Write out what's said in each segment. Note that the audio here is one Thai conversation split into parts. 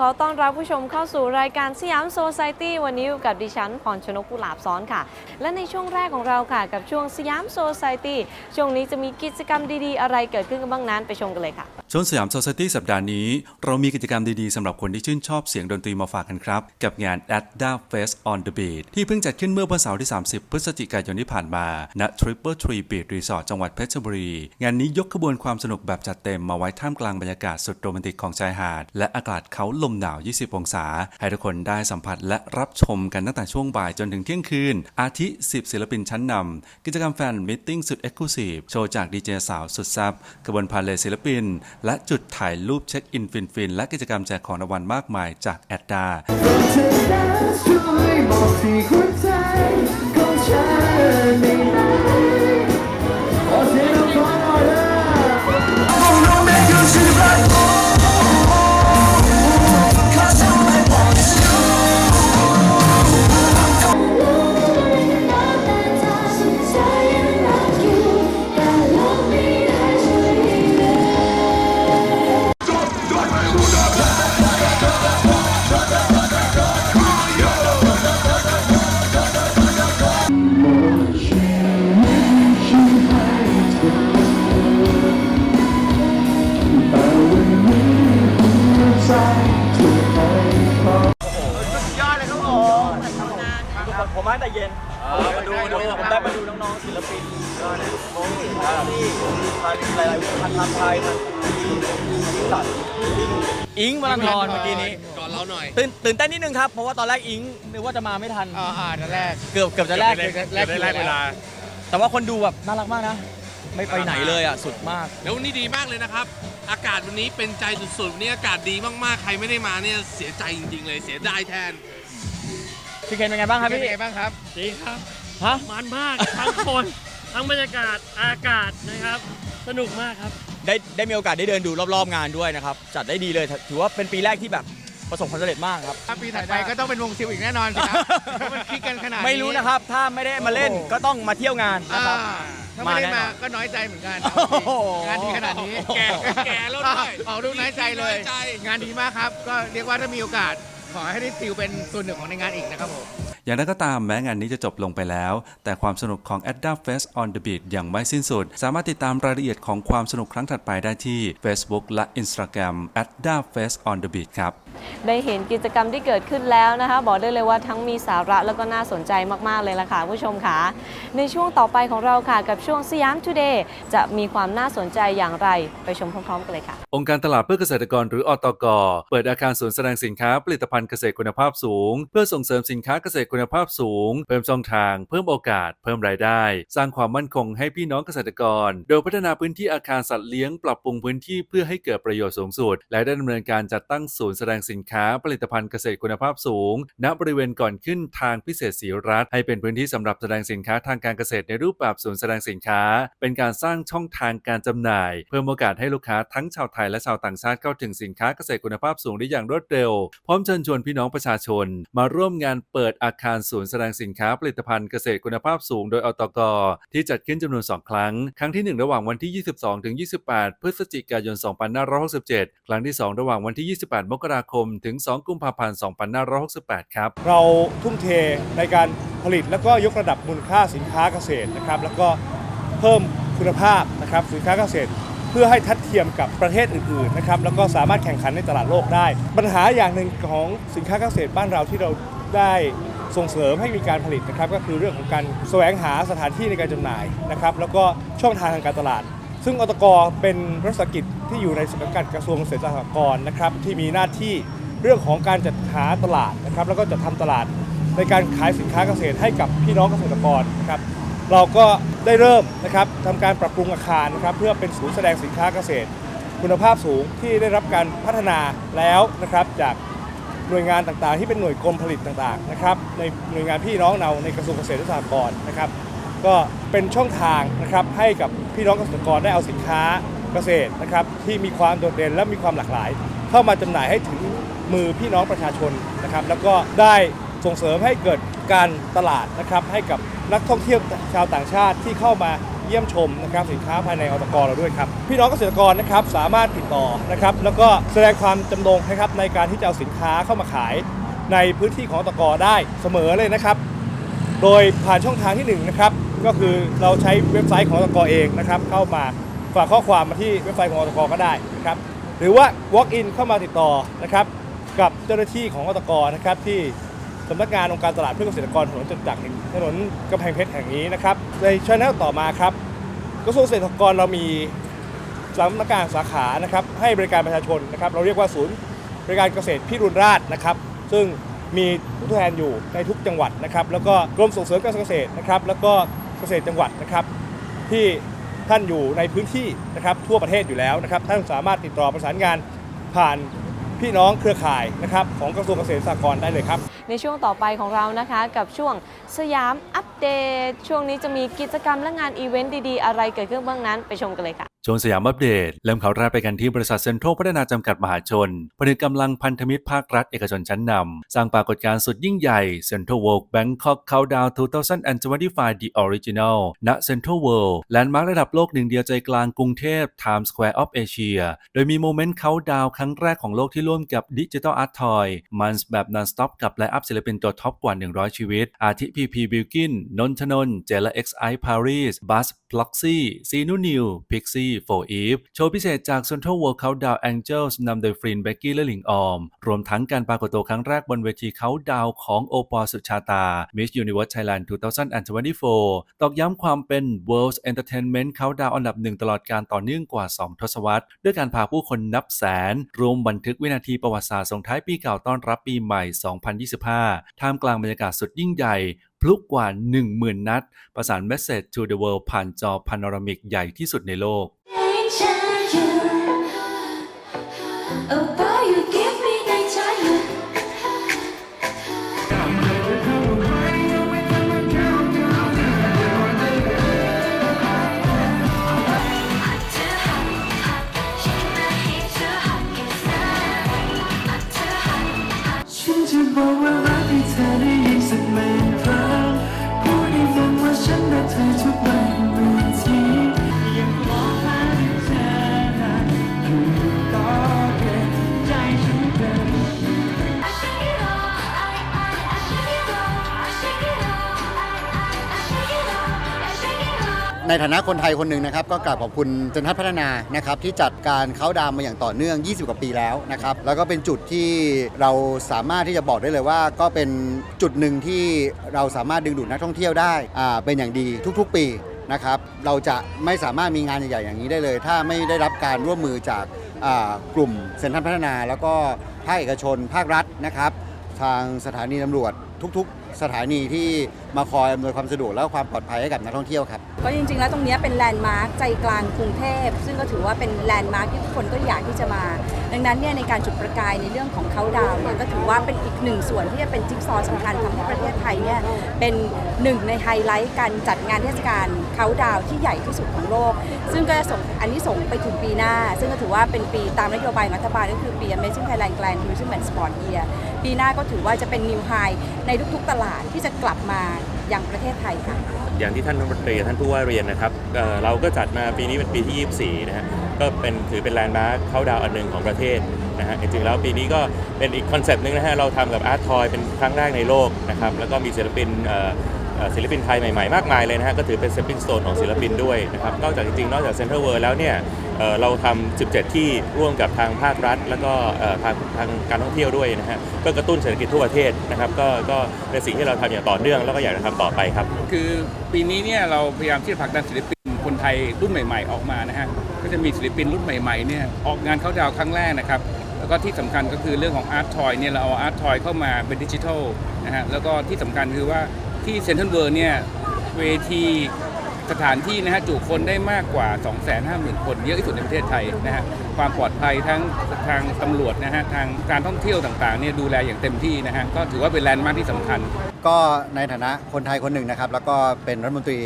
ขอต้อนรับผู้ชมเข้าสู่รายการสยามโซซ i ตี้วันนี้อยู่กับดิฉันพรชนกกุหลาบซ้อนค่ะและในช่วงแรกของเราค่ะ กับช่วงสยามโซซ i ตี้ช่วงนี้จะมีกิจกรรมดีๆ อะไรเกิดขึ้นกันบ้างนั้นไปชมกันเลยค่ะ ช่วงสยามโซซ i ตี้สัปดาห์นี้ เรามีกิจกรรมดีๆสำหรับคนที่ชื่นชอบเสียงดนตรีมาฝากกันครับ กับงาน a d d a Fest on the Beat ที่เพิ่งจัดขึ้นเมื่อวันเสาร์ที่ 30 พฤศจิกายนที่ผ่านมาณ Triple Tree Beat Resort จังหวัดเพชรบุรี งานนี้ยกขบวนความสนุกแบบจัดเต็มมาไว้ท่ามกลางบรรยากาศสุดโรแมนติกของชายหาด และอากาศเขาลมหนาว 20 องศา ให้ทุกคนได้สัมผัสและรับชมกันตั้งแต่ช่วงบ่ายจนถึงเที่ยงคืนอาทิ10 ศิลปินชั้นนำกิจกรรมแฟนมิทติ้งสุดเอ็กซ์คลูซีฟโชว์จากดีเจสาวสุดแซ่บกระบวนพาเลศิลปิน และจุดถ่ายรูปเช็คอินฟินๆและกิจกรรมแจกของรางวัลมากมายจากแอดดาเธอนั้นช่วยบอกที่หัวใจของฉัน ศิลปินก็เนี่ยโมสิที่พาที่หลายๆวงพันลำไทยมันสัตว์อิงมาลันทรเมื่อกี้นี้ก่อนเราหน่อยตื่นตื่นเต้นนิดนึงครับ เพราะว่าตอนแรกอิงนึกว่าจะมาไม่ทัน อ่าอ่านั่แรกเกือบเกือบจะแลกเกือบได้แลกเวลา แต่ว่าคนดูแบบน่ารักมากนะ ไม่ไปไหนเลยอะสุดมาก แล้ววันนี้ดีมากเลยนะครับ อากาศวันนี้เป็นใจสุดๆวันนี้อากาศดีมากๆ ใครไม่ได้มาเนี่ยเสียใจจริงๆเลยเสียดายแทนพี่เคนเป็นไงบ้างครับพี่ เป็นไงบ้างครับดีครับ ฮะ มันมากทั้งคน ทั้งบรรยากาศอากาศนะครับ สนุกมากครับ ได้ได้มีโอกาสได้เดินดูรอบๆงานด้วยนะครับ จัดได้ดีเลยถือว่าเป็นปีแรกที่แบบประสบความสำเร็จมากครับ ถ้าปีถัดไปก็ต้องเป็นวงซิลอีกแน่นอนสิครับเพราะมันคิดกันขนาดนี้ไม่รู้นะครับ ถ้าไม่ได้มาเล่นก็ต้องมาเที่ยวงานอ่านะครับ ถ้าไม่ได้มาแน่นมาอนก็น้อยใจเหมือนกันโอ้โห งานดีขนาดนี้แก่แก่แล้วด้วยออกดูน้อยใจเลย น้อยใจ งานดีมากครับ ก็เรียกว่าถ้ามีโอกาส ขอให้ได้ซิลเป็นส่วนหนึ่งของในงานอีกนะครับผม อย่างไรก็ตามแม้งานนี้จะจบลงไปแล้ว แต่ความสนุกของ a d d a Fest on the Beat ยังไม่สิ้นสุด สามารถติดตามรายละเอียดของความสนุกครั้งถัดไปได้ที่ Facebook และ Instagram a d d a Fest on the Beat ครับ ได้เห็นกิจกรรมที่เกิดขึ้นแล้วนะคะ บอกได้เลยว่าทั้งมีสาระแล้วก็น่าสนใจมาก ๆ เลยล่ะค่ะผู้ชมค่ะ ในช่วงต่อไปของเราค่ะ กับช่วงสยาม Today จะมีความน่าสนใจอย่างไรไปชมพร้อม ๆ กันเลยค่ะ องค์การตลาดเพื่อเกษตรกรหรืออตก เปิดอาคารศูนย์แสดงสินค้าผลิตภัณฑ์เกษตรคุณภาพสูง เพื่อส่งเสริมสินค้าเกษตรคุณภาพสูง เพิ่มช่องทาง เพิ่มโอกาส เพิ่มรายได้ สร้างความมั่นคงให้พี่น้องเกษตรกร โดยพัฒนาพื้นที่อาคารสัตว์เลี้ยงปรับปรุงพื้นที่เพื่อให้เกิดประโยชน์สูงสุด และได้ดำเนินการจัดตั้งศูนย์แสดงสินค้าผลิตภัณฑ์เกษตรคุณภาพสูง ณบริเวณก่อนขึ้นทางพิเศษศรีรัฐให้เป็นพื้นที่สำหรับแสดงสินค้าทางการเกษตรในรูปแบบศูนย์แสดงสินค้า เป็นการสร้างช่องทางการจำหน่าย เพิ่มโอกาสให้ลูกค้าทั้งชาวไทยและชาวต่างชาติเข้าถึงสินค้าเกษตรคุณภาพสูงได้อย่างรวดเร็ว พร้อมเชิญชวนพี่น้องประชาชน มาร่วมงานเปิดอาคารศูนย์แสดงสินค้าผลิตภัณฑ์เกษตรคุณภาพสูง โดยอตก ที่จัดขึ้นจำนวน 2 ครั้ง ครั้งที่ 1 ระหว่างวันที่ 22 ถึง 28 พฤศจิกายน 2567 ครั้งที่ 2 ระหว่างวันที่ 28 มกราคม ถึง 2 กุมภาพันธ์ 2568 ครับ เราทุ่มเทในการผลิตแล้วก็ยกระดับมูลค่าสินค้าเกษตรนะครับแล้วก็เพิ่มคุณภาพนะครับสินค้าเกษตรเพื่อให้ทัดเทียมกับประเทศอื่นๆนะครับแล้วก็สามารถแข่งขันในตลาดโลกได้ ปัญหาอย่างหนึ่งของสินค้าเกษตรบ้านเราที่เราได้ส่งเสริมให้มีการผลิตนะครับก็คือเรื่องของการแสวงหาสถานที่ในการจำหน่ายนะครับแล้วก็ช่องทางทางการตลาด ซึ่งอตกเป็นรัฐสกิจที่อยู่ในสังกัดกระทรวงเกษตรและสหกรณ์นะครับที่มีหน้าที่เรื่องของการจัดหาตลาดนะครับแล้วก็จัดทำตลาดในการขายสินค้าเกษตรให้กับพี่น้องเกษตรกรนะครับเราก็ได้เริ่มนะครับทำการปรับปรุงอาคารนะครับเพื่อเป็นศูนย์แสดงสินค้าเกษตร คุณภาพสูงที่ได้รับการพัฒนาแล้วนะครับจาก หน่วยงานต่างๆ ที่เป็นหน่วยกรมผลิตต่างๆนะครับในหน่วยงานพี่น้องเราในกระทรวงเกษตรและสหกรณ์นะครับ ก็เป็นช่องทางนะครับให้กับพี่น้องเกษตรกรได้เอาสินค้าเกษตรนะครับที่มีความโดดเด่นและมีความหลากหลาย เข้ามาจำหน่ายให้ถึงมือพี่น้องประชาชนนะครับ แล้วก็ได้ส่งเสริมให้เกิดการตลาดนะครับให้กับนักท่องเที่ยวชาวต่างชาติที่เข้ามา เยี่ยมชมนะครับสินค้าภายในอตกเราด้วยครับพี่น้องเกษตรกรนะครับสามารถติดต่อนะครับแล้วก็แสดงความจำงนะครับในการที่จะเอาสินค้าเข้ามาขายในพื้นที่ของอตกได้เสมอเลยนะครับ โดยผ่านช่องทางที่หนึ่งนะครับก็คือเราใช้เว็บไซต์ของอตกเองนะครับเข้ามาฝากข้อความมาที่เว็บไซต์ของอตกก็ได้นะครับหรือว่า walk in เข้ามาติดต่อนะครับกับเจ้าหน้าที่ของอตกนะครับที่ สำนักงานองค์การตลาดเพื่อเกษตรกรถนนจตุจักรแห่งถนนกำแพงเพชรแห่งนี้นะครับในช่วงต่อมาครับกระทรวงเกษตรกรเรามีสำนักงานสาขานะครับให้บริการประชาชนนะครับ เราเรียกว่าศูนย์บริการเกษตรพิรุณราชนะครับ ซึ่งมีผู้แทนอยู่ในทุกจังหวัดนะครับ แล้วก็กรมส่งเสริมการเกษตรนะครับ แล้วก็เกษตรจังหวัดนะครับ ที่ท่านอยู่ในพื้นที่นะครับทั่วประเทศอยู่แล้วนะครับ ท่านสามารถติดต่อประสานงานผ่านพี่น้องเครือข่ายนะครับของกระทรวงเกษตรสหกรณ์ได้เลยครับ ในช่วงต่อไปของเรานะคะ กับช่วงสยามอัปเดต ช่วงนี้จะมีกิจกรรมและงานอีเวนต์ดีๆ อะไรเกิดขึ้นบ้างนั้นไปชมกันเลยค่ะ ช่วงสยามอัปเดต เริ่มข่าวแรกไปกันที่บริษัทเซ็นทรัลพัฒนาจำกัดมหาชนผนึกกำลังพันธมิตรภาครัฐเอกชนชั้นนำ สร้างปรากฏการณ์สุดยิ่งใหญ่ Central World Bangkok Countdown 2025 The Original ณ Central World แลนด์มาร์คระดับโลกหนึ่งเดียวใจกลางกรุงเทพ Times Square of Asia โดยมีโมเมนต์เขาดาวครั้งแรกของโลกที่ร่วมกับ Digital Art Toy มันส์แบบ non-stop กับไลน์อัพศิลปินตัวท็อปกว่า 100 ชีวิต อาทิพีพีบิลกินนนทนนท์เจล X I Paris บัสพล็อกซี่ซีนูนิวพิกซี่โฟอีฟโชว์พิเศษจาก Central World Countdown Angels นำโดยฟรินเบกกี้และหลิงออม รวมทั้งการปรากฏตัวครั้งแรกบนเวทีเขาดาวของโอปอลสุชาตา Miss Universe Thailand 2024 ตอกย้ำความเป็น World Entertainment Countdown อันดับหนึ่งตลอดการต่อเนื่องกว่า 2 ทศวรรษ ด้วยการพาผู้คนนับแสน รวมบันทึกวินาทีประวัติศาสตร์ส่งท้ายปีเก่าต้อนรับปีใหม่ 2025 ท่ามกลางบรรยากาศสุดยิ่งใหญ่ พลุกกว่า 10,000 นัด ประสาน Message to the World ผ่านจอพาโนรามิกใหญ่ที่สุดในโลก Oh boy, you ในฐานะคนไทยคนหนึ่งนะครับ ก็กราบขอบคุณเจนทัศน์พัฒนานะครับที่จัดการเขาดาวมาอย่างต่อเนื่อง 20 กว่าปีแล้วนะครับแล้วก็เป็นจุดที่เราสามารถที่จะบอกได้เลยว่า ก็เป็นจุดหนึ่งที่เราสามารถดึงดูดนักท่องเที่ยวได้อ่าเป็นอย่างดีทุกๆ ปีนะครับเราจะไม่สามารถมีงานใหญ่ๆอย่างนี้ได้เลย ถ้าไม่ได้รับการร่วมมือจากอ่ากลุ่มเซ็นทรัลพัฒนา แล้วก็ภาคเอกชน ภาครัฐนะครับ ทางสถานีตำรวจทุกๆ สถานีที่ มาคอยอำนวยความสะดวกและความปลอดภัยให้กับนักท่องเที่ยวครับ ก็จริงๆ แล้วตรงเนี้ยเป็นแลนด์มาร์คใจกลางกรุงเทพ ซึ่งก็ถือว่าเป็นแลนด์มาร์คที่ทุกคนก็อยากที่จะมา ดังนั้นเนี่ยในการจุดประกายในเรื่องของเขาดาวน์เนี่ยก็ถือว่าเป็นอีกหนึ่งส่วนที่จะเป็นจิ๊กซอว์สำคัญทำให้ประเทศไทยเนี่ยเป็นหนึ่งในไฮไลท์การจัดงานเทศกาลเขาดาวน์ที่ใหญ่ที่สุดของโลก ซึ่งก็จะส่งอันนี้ส่งไปถึงปีหน้า ซึ่งก็ถือว่าเป็นปีตามนโยบายรัฐบาลก็คือปี Amazing Thailand Grand Tourism and Sport Year ปีหน้าก็ถือว่าจะเป็นนิวไฮในทุกๆตลาดที่จะกลับมา อยังประเทศไทยค่ะ อย่างที่ท่านรัฐมนตรีท่านผู้ว่าเรียนนะครับเอ่อเราก็จัดมาปีนี้เป็นปีที่ 24 นะฮะก็เป็นถือเป็นแลนด์มาร์คเข้าดาวอันหนึ่งของประเทศนะฮะจริงๆแล้วปีนี้ก็เป็นอีกคอนเซปต์หนึงนะฮะเราทำกับอาร์ตทอยเป็นครั้งแรกในโลกนะครับแล้วก็มีศิลปินเอ่อเอ่อศิลปินไทยใหม่ๆ มากมายเลยนะฮะก็ถือเป็นเซปปิ้งสโตนของศิลปินด้วยนะครับนอกจากจริงๆนอกจากเซ็นทรัลเวิร์แล้วเนี่ย เราทำ17 ที่ร่วมกับทางภาครัฐ แล้วก็ทางทางการท่องเที่ยวด้วยนะฮะก็กระตุ้นเศรษฐกิจทั่วประเทศนะครับก็ก็เป็นสิ่งที่เราทำอย่างต่อเนื่องแล้วก็อยากจะทำต่อไปครับ คือปีนี้เนี่ยเราพยายามที่จะผลักดันศิลปินคนไทยรุ่นใหม่ ๆ ออกมานะฮะก็จะมีศิลปินรุ่นใหม่ๆเนี่ยออกงานเขาดาวครั้งแรกนะครับแล้วก็ที่สำคัญก็คือเรื่องของอาร์ตทอยเนี่ยเราเอาอาร์ตทอยเข้ามาเป็นดิจิทัลนะฮะแล้วก็ที่สำคัญคือว่าที่เซ็นทรัลเวิร์เนี่ยเวที สถานที่นะฮะจุคนได้มากกว่า 250,000 คนเยอะที่สุดในประเทศไทยนะฮะความปลอดภัยทั้งทางตำรวจนะฮะทางการท่องเที่ยวต่างๆเนี่ยดูแลอย่างเต็มที่นะฮะก็ถือว่าเป็นแลนด์มาร์คที่สำคัญ ก็ในฐานะคนไทยคนหนึ่งนะครับ แล้วก็เป็นรัฐมนตรี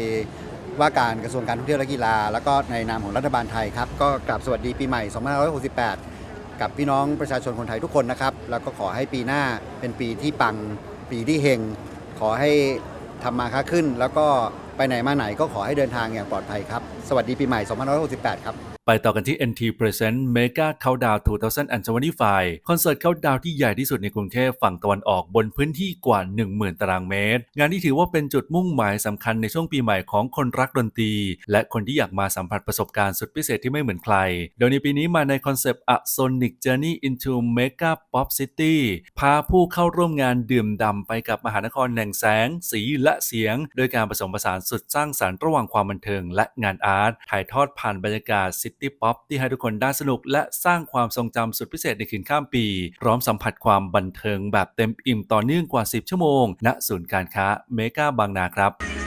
ว่าการกระทรวงการท่องเที่ยวและกีฬา แล้วก็ในนามของรัฐบาลไทยครับ ก็กราบสวัสดีปีใหม่ 2568 กับพี่น้องประชาชนคนไทยทุกคนนะครับ แล้วก็ขอให้ปีหน้าเป็นปีที่ปัง ปีที่เฮง ขอให้ทำมาค้าขึ้น แล้วก็ ไปไหนมาไหนก็ขอให้เดินทางอย่างปลอดภัยครับ สวัสดีปีใหม่ 2568 ครับ ไปต่อกันที่ NT Present Mega Countdown 2025คอนเสิร์ตเข้าดาวที่ใหญ่ที่สุดในกรุงเทพฝั่งตะวันออกบนพื้นที่กว่า 10,000 ตารางเมตร งานที่ถือว่าเป็นจุดมุ่งหมายสำคัญในช่วงปีใหม่ของคนรักดนตรี และคนที่อยากมาสัมผัสประสบการณ์สุดพิเศษที่ไม่เหมือนใคร โดยในปีนี้มาในคอนเซปต์ A Sonic Journey into Mega Pop City พาผู้เข้าร่วมงานดื่มด่ำไปกับมหานครแห่งแสง สีและเสียง โดยการผสมผสานสุดสร้างสรรค์ระหว่างความบันเทิงและงานอาร์ตถ่ายทอดผ่านบรรยากาศซิตี้ป๊อปที่ให้ทุกคนได้สนุก และสร้างความทรงจำสุดพิเศษในคืนข้ามปี พร้อมสัมผัสความบันเทิงแบบเต็มอิ่มต่อเนื่องกว่า 10 ชั่วโมงณศูนย์การค้าเมกาบางนาครับ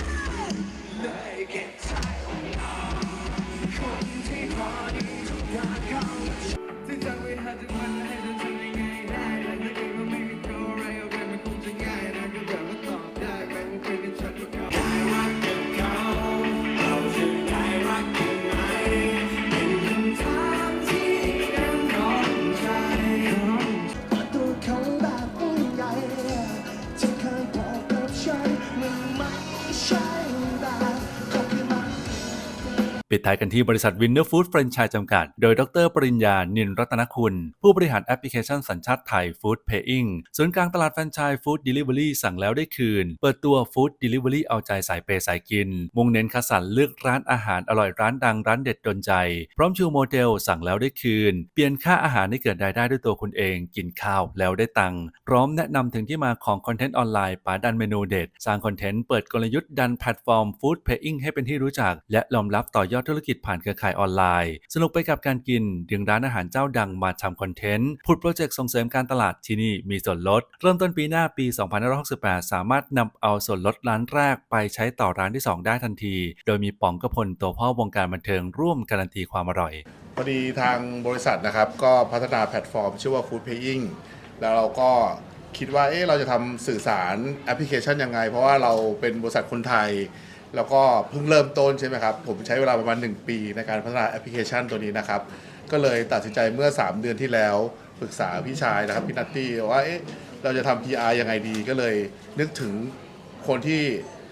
ปิดท้ายกันที่บริษัท Winner Food Franchise จำกัด โดยดรปริญญา นินรัตนคุณ ผู้บริหารแอปพลิเคชันสัญชาติไทย Food Paying ศูนย์กลางตลาดแฟรนไชส์ Food Delivery สั่งแล้วได้คืน เปิดตัว Food Delivery เอาใจสายเปย์สายกิน มุ่งเน้นคัดสรรเลือกร้านอาหารอร่อยร้านดังร้านเด็ดดนใจ พร้อมชูโมเดลสั่งแล้วได้คืน เปลี่ยนค่าอาหารให้เกิดรายได้ด้วยตัวคุณเอง กินข้าวแล้วได้ตังค์พร้อมแนะนำถึงที่มาของคอนเทนต์ออนไลน์ป๋าดันเมนูเด็ด สร้างคอนเทนต์เปิดกลยุทธ์ดันแพลตฟอร์ม Food Paying ให้เป็นที่รู้จัก และยอมรับต่อยอดธุรกิจผ่านเครือข่ายออนไลน์ สนุกไปกับการกิน ดึงร้านอาหารเจ้าดังมาทำคอนเทนต์ผุดโปรเจกต์ส่งเสริมการตลาดที่นี่มีส่วนลด เริ่มต้นปีหน้าปี 2568 สามารถนำเอาส่วนลดร้านแรกไปใช้ต่อร้านที่ 2 ได้ทันที โดยมีป๋องกระพลตัวพ่อวงการบันเทิงร่วมการันตีความอร่อยพอดีทางบริษัทนะครับก็พัฒนาแพลตฟอร์ม ชื่อว่า Food Paying แล้วเราก็คิดว่าเอ๊ะเราจะทำสื่อสารแอปพลิเคชันยังไง เพราะว่าเราเป็นบริษัทคนไทย แล้วก็เพิ่งเริ่มต้นใช่ไหมครับ ผมใช้เวลาประมาณ 1 ปีในการพัฒนาแอปพลิเคชันตัวนี้นะครับ ก็เลยตัดสินใจเมื่อ 3 เดือนที่แล้วปรึกษาพี่ชายนะครับพี่นัตตี้ว่าเอ๊ะเราจะทำ PR ยังไงดีก็เลยนึกถึงคนที่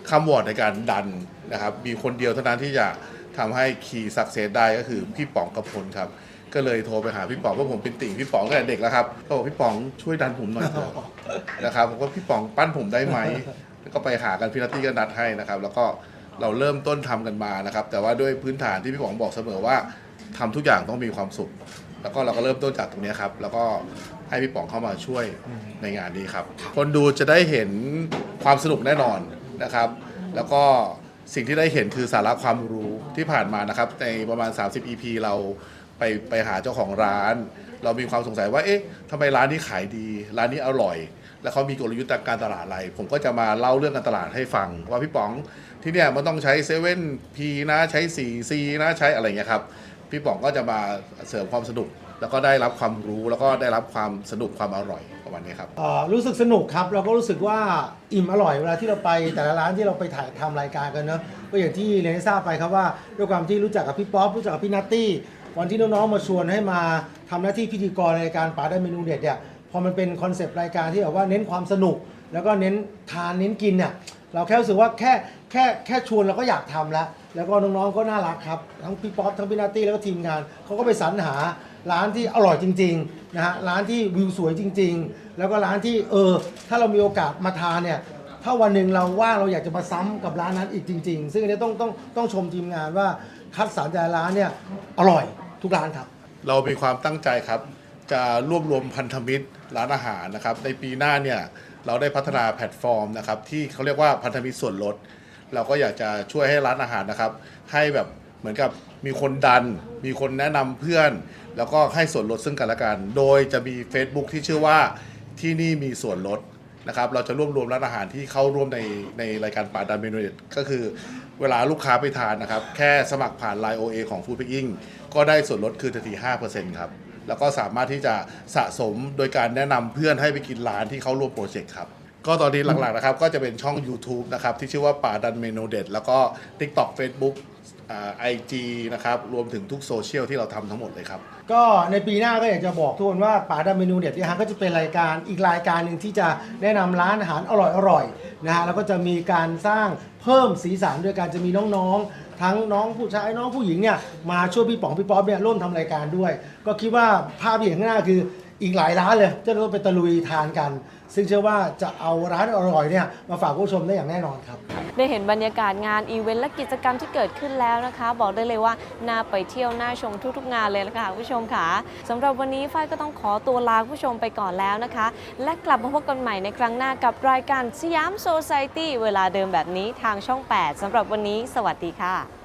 คำวอร์ดในการดันนะครับ มีคนเดียวเท่านั้นที่จะทำให้คีย์สักเซสได้ก็คือพี่ป๋องกระพลครับ ก็เลยโทรไปหาพี่ป๋องเพราะผมเป็นติ่งพี่ป๋องตั้งแต่เด็กแล้วครับก็บอกพี่ป๋องช่วยดันผมหน่อยเถอะนะครับผมก็พี่ป๋องปั้นผมได้ไหม ก็ไปหากันพี่นัตตี้ก็นัดให้นะครับ แล้วก็เราเริ่มต้นทำกันมานะครับ แต่ว่าด้วยพื้นฐานที่พี่ป๋องบอกเสมอว่าทำทุกอย่างต้องมีความสุข แล้วก็เราก็เริ่มต้นจากตรงเนี้ยครับ แล้วก็ให้พี่ป๋องเข้ามาช่วยในงานนี้ครับ คนดูจะได้เห็นความสนุกแน่นอนนะครับ แล้วก็สิ่งที่ได้เห็นคือสาระความรู้ที่ผ่านมานะครับ ในประมาณ 30 EP เราไปไปหาเจ้าของร้าน เรามีความสงสัยว่า เอ๊ะทำไมร้านนี้ขายดี ร้านนี้อร่อย แล้วเขามีกลยุทธ์ทางการตลาดอะไร ผมก็จะมาเล่าเรื่องการตลาดให้ฟัง ว่าพี่ป๋องที่เนี่ยมันต้องใช้เซเว่นพีนะใช้4 C นะใช้อะไรเงี้ยครับพี่ป๋องก็จะมาเสริมความสนุก แล้วก็ได้รับความรู้แล้วก็ได้รับความสนุกความอร่อยประมาณนี้ครับ เอ่อรู้สึกสนุกครับเราก็รู้สึกว่าอิ่มอร่อยเวลาที่เราไปแต่ละร้านที่เราไปถ่ายทำรายการกันเนอะก็อย่างที่เรนให้ทราบไปครับว่าด้วยความที่รู้จักกับพี่ป๊อปรู้จักกับพี่นัตตี้วันที่น้องๆมาชวนให้มาทำหน้าที่พิธีกรในรายการป๋าได้เมนูเด็ดเนี่ย พอมันเป็นคอนเซปต์รายการที่แบบว่าเน้นความสนุก แล้วก็เน้นทานเน้นกินเนี่ยเราแค่รู้สึกว่าแค่แค่แค่ชวนเราก็อยากทำแล้ว แล้วก็น้องๆก็น่ารักครับ ทั้งพี่ป๊อปทั้งพี่นัตตี้แล้วก็ทีมงานเขาก็ไปสรรหาร้านที่อร่อยจริงๆนะฮะร้านที่วิวสวยจริง ๆ แล้วก็ร้านที่เออถ้าเรามีโอกาสมาทานเนี่ยถ้าวันหนึ่งเราว่างเราอยากจะมาซ้ำกับร้านนั้นอีกจริง ๆ ซึ่งอันนี้ต้องต้องต้องชมทีมงานว่าคัดสรรแต่ละร้านเนี่ยอร่อยทุกร้านครับ เรามีความตั้งใจครับ จะรวบรวมพันธมิตรร้านอาหารนะครับ ในปีหน้าเนี่ยเราได้พัฒนาแพลตฟอร์มนะครับ ที่เขาเรียกว่าพันธมิตรส่วนลด เราก็อยากจะช่วยให้ร้านอาหารนะครับ ให้แบบเหมือนกับมีคนดัน มีคนแนะนำเพื่อน แล้วก็ให้ส่วนลดซึ่งกันและกัน โดยจะมี Facebook ที่ชื่อว่าที่นี่มีส่วนลดนะครับ เราจะรวบรวมร้านอาหารที่เข้าร่วมในในรายการป่าดันเมนูเด็ดก็คือเวลาลูกค้าไปทานนะครับ แค่สมัครผ่าน Line OA ของ Food Picking ก็ได้ส่วนลดคือทันที5%ครับ แล้วก็สามารถที่จะสะสมโดยการแนะนำเพื่อนให้ไปกินร้านที่เขาร่วมโปรเจกต์ครับก็ตอนนี้หลักๆนะครับก็จะเป็นช่อง YouTube นะครับที่ชื่อว่าป่าดันเมนูเด็ด แล้วก็ TikTok Facebook ไอจีนะครับรวมถึงทุกโซเชียลที่เราทำทั้งหมดเลยครับ ก็ในปีหน้าก็อยากจะบอกทุกคนว่าป๋าดำเมนูเด็ดนี่ยฮะก็จะเป็นรายการอีกรายการหนึ่งที่จะแนะนำร้านอาหารอร่อยๆนะฮะแล้วก็จะมีการสร้างเพิ่มสีสันโดยการจะมีน้องๆ ทั้งน้องผู้ชายน้องผู้หญิงเนี่ยมาช่วยพี่ป๋องพี่ป๊อปเนี่ยร่วมทำรายการด้วย ก็คิดว่าภาพที่เห็นข้างหน้าคืออีกหลายร้านเลยจะต้องไปตะลุยทานกัน ซึ่งเชื่อว่าจะเอาร้านอร่อยเนี่ยมาฝากผู้ชมได้อย่างแน่นอนครับ ได้เห็นบรรยากาศงานอีเวนต์และกิจกรรมที่เกิดขึ้นแล้วนะคะ บอกได้เลยว่าน่าไปเที่ยวน่าชมทุกๆงานเลยละค่ะคุณผู้ชมค่ะสำหรับวันนี้ฝ้ายก็ต้องขอตัวลาคุณผู้ชมไปก่อนแล้วนะคะ และกลับมาพบกันใหม่ในครั้งหน้ากับรายการสยามโซ c i ตี้เวลาเดิมแบบนี้ทางช่อง 8สำหรับวันนี้ สวัสดีค่ะ